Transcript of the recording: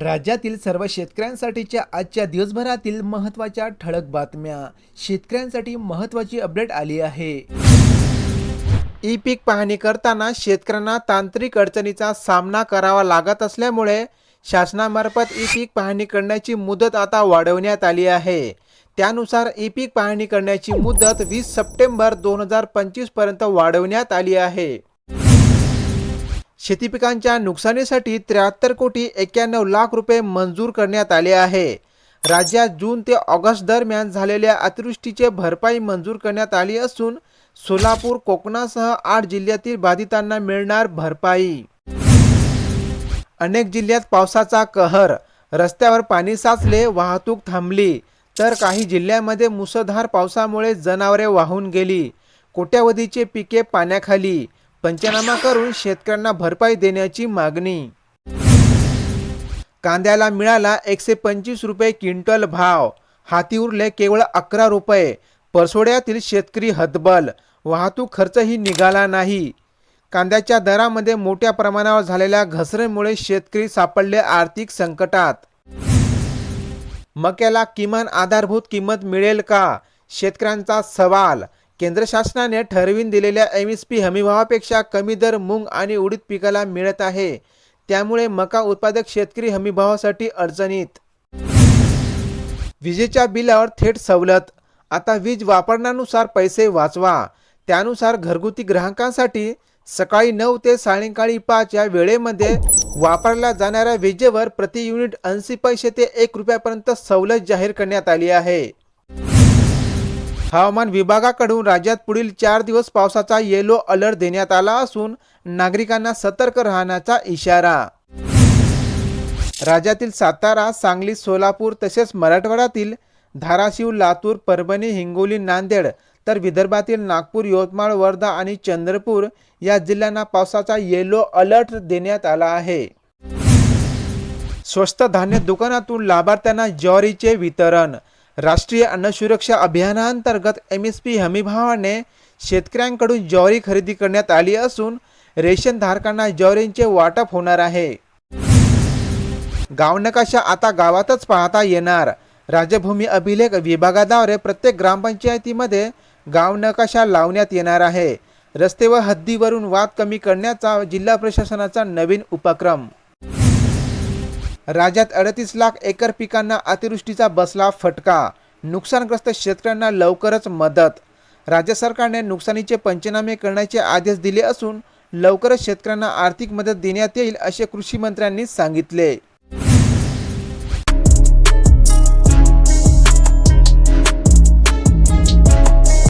राज्यातील सर्व शेतकऱ्यांसाठीच्या आजच्या दिवसभरातील महत्त्वाच्या ठळक बातम्या. शेतकऱ्यांसाठी महत्त्वाची अपडेट आली आहे. ई पीक पाहणी करताना शेतकऱ्यांना तांत्रिक अडचणीचा सामना करावा लागत असल्यामुळे शासनामार्फत ई पीक पाहणी करण्याची मुदत आता वाढवण्यात आली आहे. त्यानुसार ई पीक पाहणी करण्याची मुदत वीस सप्टेंबर दोन हजार पंचवीसपर्यंत वाढवण्यात आली आहे. शेती पिकांच्या नुकसानीसाठी त्र्याहत्तर कोटी एक्क्याण्णव लाख रुपये मंजूर करण्यात आले आहे. राज्यात जून ते ऑगस्ट दरम्यान झालेल्या अतिवृष्टीचे भरपाई मंजूर करण्यात आली असून सोलापूर कोकणासह आठ जिल्ह्यातील बाधितांना मिळणार भरपाई. अनेक जिल्ह्यात पावसाचा कहर रस्त्यावर पाणी साचले वाहतूक थांबली तर काही जिल्ह्यांमध्ये मुसळधार पावसामुळे जनावरे वाहून गेली. कोट्यावधीचे पिके पाण्याखाली पंचनामा करून शेतकऱ्यांना भरपाई देण्याची मागणी. कांद्याला मिळाला एकशे पंचवीस रुपये क्विंटल भाव. हाती उरले केवळ अकरा रुपये. परसोड्यातील शेतकरी हतबल. वाहतूक खर्चही निघाला नाही. कांद्याच्या दरामध्ये मोठ्या प्रमाणावर झालेल्या घसरणीमुळे शेतकरी सापडले आर्थिक संकटात. मक्याला किमान आधारभूत किंमत मिळेल का? शेतकऱ्यांचा सवाल. केंद्र शासनाने ठरविन दिलेल्या एम एस पी हमीभावापेक्षा कमी दर मूग आणि उडीद पिकाला मिळत आहे. त्यामुळे मका उत्पादक शेतकरी हमीभावासाठी अडचणीत. विजेच्या बिलावर थेट सवलत. आता वीज वापरण्यानुसार पैसे वाचवा. त्यानुसार घरगुती ग्राहकांसाठी सकाळी नऊ ते सायंकाळी पाच या वेळेमध्ये वापरल्या जाणाऱ्या विजेवर प्रति युनिट ऐंशी पैसे ते एक रुपयापर्यंत सवलत जाहीर करण्यात आली आहे. हवामान विभागाकडून राज्यात पुढील चार दिवस पावसाचा येलो अलर्ट देण्यात आला असून नागरिकांना सतर्क राहण्याचा इशारा. राज्यातील सातारा सांगली सोलापूर तसेच मराठवाड्यातील धाराशिव लातूर परभणी हिंगोली नांदेड तर विदर्भातील नागपूर यवतमाळ वर्धा आणि चंद्रपूर या जिल्ह्यांना पावसाचा येलो अलर्ट देण्यात आला आहे. स्वस्त धान्य दुकानातून लाभार्थ्यांना ज्वारीचे वितरण राष्ट्रीय अन्न सुरक्षा अभियानाअंतर्गत एम एस पी हमीभावाने शेतकऱ्यांकडून ज्वारी खरेदी करण्यात आली असून रेशन धारकांना ज्वारींचे वाटप होणार आहे. गाव नकाशा आता गावातच पाहता येणार. राज्यभूमी अभिलेख विभागाद्वारे प्रत्येक ग्रामपंचायतीमध्ये गाव नकाशा लावण्यात येणार आहे. रस्ते व हद्दीवरून वाद कमी करण्याचा जिल्हा प्रशासनाचा नवीन उपक्रम. राज्यात अडतीस लाख एकर पिकांना अतिवृष्टीचा बसला फटका. नुकसानग्रस्त शेतकऱ्यांना लवकरच मदत. राज्य सरकारने नुकसानीचे पंचनामे करण्याचे आदेश दिले असून लवकरच शेतकऱ्यांना आर्थिक मदत देण्यात येईल असे कृषी मंत्र्यांनी सांगितले.